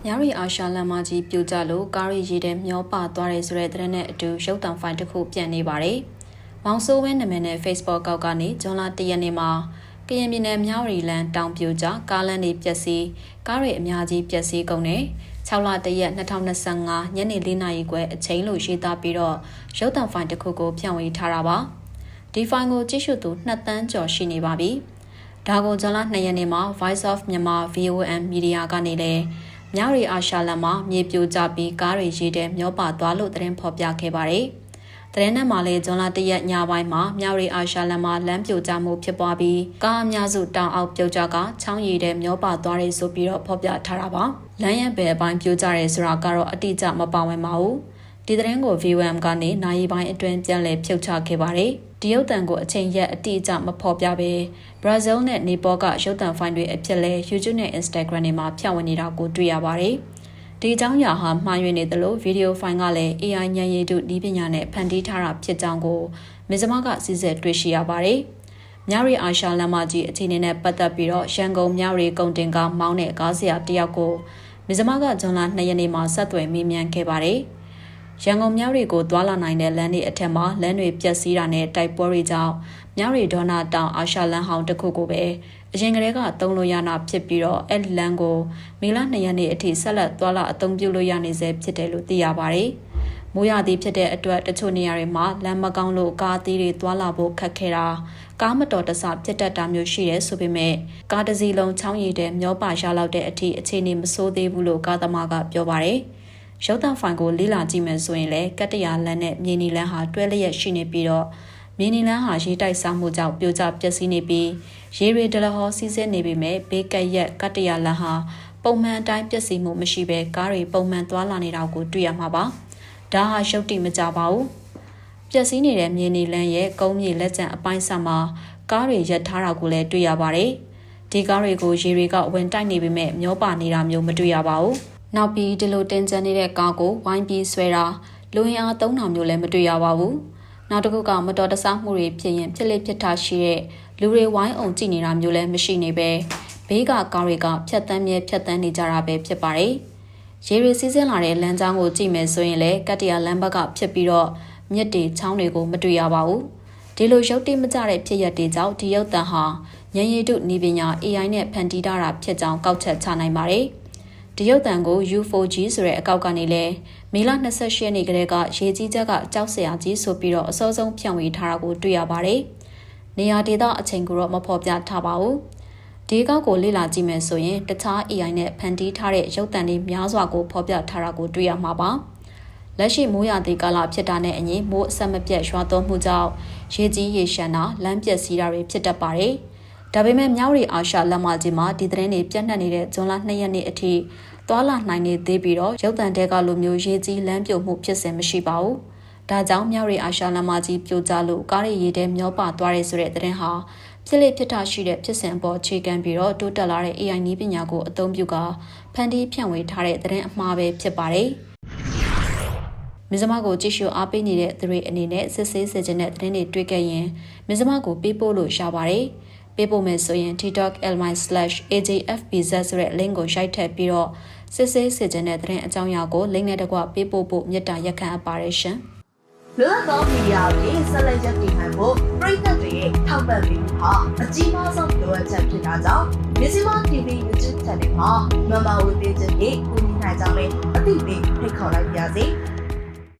။မြရီအာရှလမ်းမကြီးပြိုကျလို့ကားရီရေထဲမျောပါသွားတယ်ဆိုတဲ့သတင်းနဲ့အတူရုပ်သံဖိုင်တစ်ခုပြန်နေပါတယ်။မောင်စိုးဝင်းနာမည်နဲ့ Facebook ကောက်ကနေဇွန်လ၁ရက်နေ့မှာကရင်ပြည်နယ်မြရီလန်တောင်ပြိုကျကားလမ်းတွေပျက်စီးကားတွေအများကြီးပျက်စီးကုန်တယ်။6လတရက်2025ညနေ4နာရီခွဲအချိန်လို့ရေးသားပြီးတော့ရုပ်သံဖိုင်တစ်ခုကိုဖြန့်ဝေထားတာပါ။ဒီဖိုင်ကိုကြည့်ရှုသူ2တန်းကျော်ရှိနေပါပြီ။ဒါကိုဇွန်လ2ရက်နေ့မှာ Voice of Myanmar VOM Media ကနေလည်း မြရီအာရှလမ်းမှာမြေပြိုကျပြီးကားတွေရေးတဲ့မျောပါသွားလို့သတင်းဖော်ပြခဲ့ပါတယ်။သတင်းနဲ့မှာလည်းဇွန်လ၁ရက်ညပိုင်းမှာမြရီအာရှလမ်းမှာလမ်းပြိုကျမှုဖြစ်ပွားပြီးကားအများစုတောင်အောက်ပြုတ်ကျကချောင်းရည်တဲ့မျောပါသွားတယ်ဆိုပြီးတော့ဖော်ပြထားတာပါ။လမ်းရဘယ်အပိုင်းပြိုကျရဲဆိုတာကတော့အတိအကျမပါဝင်ပါဘူး။ ဒီသတင်းကို VOM ကနေနိုင်ပိုင်းအတွင်းပြန်လည်ဖြုတ်ချခဲ့ပါတယ်။ဒီရုပ်သံကိုအချိန်ရက်အတိအကျမဖော်ပြဘဲဘရာဇီးနဲ့နေပေါ်ကရုပ်သံဖိုင်တွေအဖြစ်လဲ YouTube နဲ့ Instagram တွေမှာဖြန့်ဝေနေတာကိုတွေ့ရပါတယ်။ဒီအကြောင်းအရာဟာမှားယွင်းနေသလိုဗီဒီယိုဖိုင်ကလည်း AI ဉာဏ်ရည်တုဒီပညာနဲ့ဖန်တီးထားတာဖြစ်ကြောင်းကိုမဇမကစီစဉ်တွေ့ရှိရပါတယ်။မြရီအာရှလမ်းမကြီးအခြေအနေနဲ့ပတ်သက်ပြီးတော့ရန်ကုန်မြရီကုန်တင်ကားမောင်းတဲ့ကားဆရာတယောက်ကိုမဇမကဇွန်လ2ရက်နေ့မှာဆက်သွယ်မေးမြန်းခဲ့ပါတယ်။ ရန်ကုန်မြောက်တွေကိုသွာလာနိုင်တဲ့လမ်းတွေအထက်မှာလမ်းတွေပျက်စီးတာနဲ့တိုက်ပွဲတွေကြောင့်မြောက်ရီဒေါနာတောင်အာရှလမ်းဟောင်းတစ်ခုကိုပဲအရင်ကတည်းကသုံးလို့ရနာဖြစ်ပြီးတော့အဲ့လမ်းကိုမေလ2ရက်နေ့အထိဆက်လက်သွာလာအသုံးပြုလို့ရနေစေဖြစ်တယ်လို့သိရပါတယ်။မိုးရသည်ဖြစ်တဲ့အတွက်တချို့နေရာတွေမှာလမ်းမကောင်းလို့ကားသီးတွေသွာလာဖို့ခက်ခဲတာကားမတော်တဆဖြစ်တတ်တာမျိုးရှိတယ်ဆိုပေမဲ့ကားတစ်စီးလုံးချောင်းရည်တဲ့မျောပါရလောက်တဲ့အထိအခြေအနေမဆိုးသေးဘူးလို့ကားသမားကပြောပါတယ်။ ရုပ်သံဖိုင်ကိုလေ့လာကြည့်မယ်ဆိုရင်လည်းကတ္တရာလမ်းနဲ့မြေနီလမ်းဟာတွဲလျက်ရှိနေပြီးတော့မြေနီလမ်းဟာရေးတိုက်စားမှုကြောင့်ပြိုကျပျက်စီးနေပြီးရေရီဒလဟောစီးဆင်းနေပေမဲ့ဘေးကက်ရက်ကတ္တရာလမ်းဟာပုံမှန်အတိုင်းပျက်စီးမှုမရှိဘဲကားတွေပုံမှန်သွားလာနေတာကိုတွေ့ရမှာပါ။ဒါဟာရုပ်တိမကြပါဘူး။ပျက်စီးနေတဲ့မြေနီလမ်းရဲ့ကုန်းမြေလက်ကျန်အပိုင်းဆက်မှာကားတွေရပ်ထားတာကိုလည်းတွေ့ရပါတယ်။ဒီကားတွေကိုရေတွေကဝင်တိုက်နေပေမဲ့မျောပါနေတာမျိုးမတွေ့ရပါဘူး။ နောက်ပြီးဒီလိုတင်ကျန်နေတဲ့ကားကိုဝိုင်းပြီးဆွဲတာလူရင်အားသုံးတာမျိုးလည်းမတွေ့ရပါဘူး။နောက်တစ်ခုကမတော်တဆမှုတွေဖြစ်ရင်ဖြစ်လေဖြစ်တာရှိတဲ့လူတွေဝိုင်းအောင်ကြည့်နေတာမျိုးလည်းမရှိနေပဲဘေးကကားတွေကဖြတ်တန်းမြဲဖြတ်တန်းနေကြတာပဲဖြစ်ပါတယ်။ရေရီစီးဆင်းလာတဲ့လမ်းကြောင်းကိုကြည့်မယ်ဆိုရင်လည်းကတ္တရာလမ်းဘက်ကဖြစ်ပြီးတော့မြစ်တွေချောင်းတွေကိုမတွေ့ရပါဘူး။ဒီလိုရုပ်တိမကျတဲ့ဖြစ်ရပ်တွေကြောင့်ဒီရုပ်တံဟာဉာဏ်ရည်တုဤပညာ AI နဲ့ဖန်တီးထားတာဖြစ်ကြောင်းကောက်ချက်ချနိုင်ပါတယ်။ ဒီရုပ်တံကို U4G ဆိုတဲ့အကောက်ကနေလဲမေလ28ရက်နေ့ကလေးကရေကြီးချက်ကကြောက်စရာကြီးဆိုပြီးတော့အစောဆုံးဖြန့်ဝေထားတာကိုတွေ့ရပါတယ်။နေရာဒေသအချိန်ကိုတော့မဖော်ပြထားပါဘူး။ဒီကောက်ကိုလေ့လာကြည့်မယ်ဆိုရင်တခြား AI နဲ့ဖန်တီးထားတဲ့ရုပ်တံတွေများစွာကိုဖော်ပြထားတာကိုတွေ့ရမှာပါ။လက်ရှိမိုးရာသီကာလဖြစ်တာနဲ့အညီမိုးအဆက်မပြတ်ရွာသွန်းမှုကြောင့်ရေကြီးရေရှမ်းတာလမ်းပျက်စီးတာတွေဖြစ်တတ်ပါတယ်။ ဒါပေမဲ့မြောက်ရီအာရှလက်မကြီးမှာဒီသတင်းတွေပြန့်နှံ့နေတဲ့ဇွန်လ2ရက်နေ့အထိသွာလာနိုင်နေသေးပြီးတော့ရုပ်တံတဲကလိုမျိုးရေးကြီးလမ်းပြိုမှုဖြစ်စဉ်မရှိပါဘူး။ဒါကြောင့်မြောက်ရီအာရှလက်မကြီးပြိုကျလို့ကားရီရေးတဲမျောပါသွားတယ်ဆိုတဲ့သတင်းဟာဖြစ်လေဖြစ်တာရှိတဲ့ဖြစ်စဉ်အပေါ်အခြေခံပြီးတော့တိုးတက်လာတဲ့ AI နည်းပညာကိုအသုံးပြုကဖန်တီးဖြန့်ဝေထားတဲ့သတင်းအမှားပဲဖြစ်ပါတယ်။မဇမကိုကြည့်ရှုအားပေးနေတဲ့သူတွေအနေနဲ့စစ်ဆေးစစ်ခြင်းတဲ့သတင်းတွေတွေ့ခဲ့ရင်မဇမကိုပေးပို့လို့ရပါတယ်။ ပေးပို့မယ်ဆိုရင် tiktok.ly/ajfbz ဆိုတဲ့ link ကိုရိုက်ထည့်ပြီးတော့စစ်ဆေးစစ်ခြင်းတဲ့သတင်းအကြောင်းအရာကို link နဲ့တကွပေးပို့ဖို့မြတ်တာရက်ခံအပ်ပါတယ်ရှင်။လွတ်သောမီဒီယာကိုဆက်လက်ရပ်တည်နိုင်ဖို့ပြည်သက်တွေရဲ့ထောက်ပံ့ပေးမှုဟာအကြီးမားဆုံးလိုအပ်ချက်ဖြစ်တာကြောင့် Mizima TV YouTube Channel မှာ Member ဝင်ပေးခြင်းဖြင့်ကူညီနိုင်ကြမယ်အသိပေးဖိတ်ခေါ်လိုက်ပါရစေ။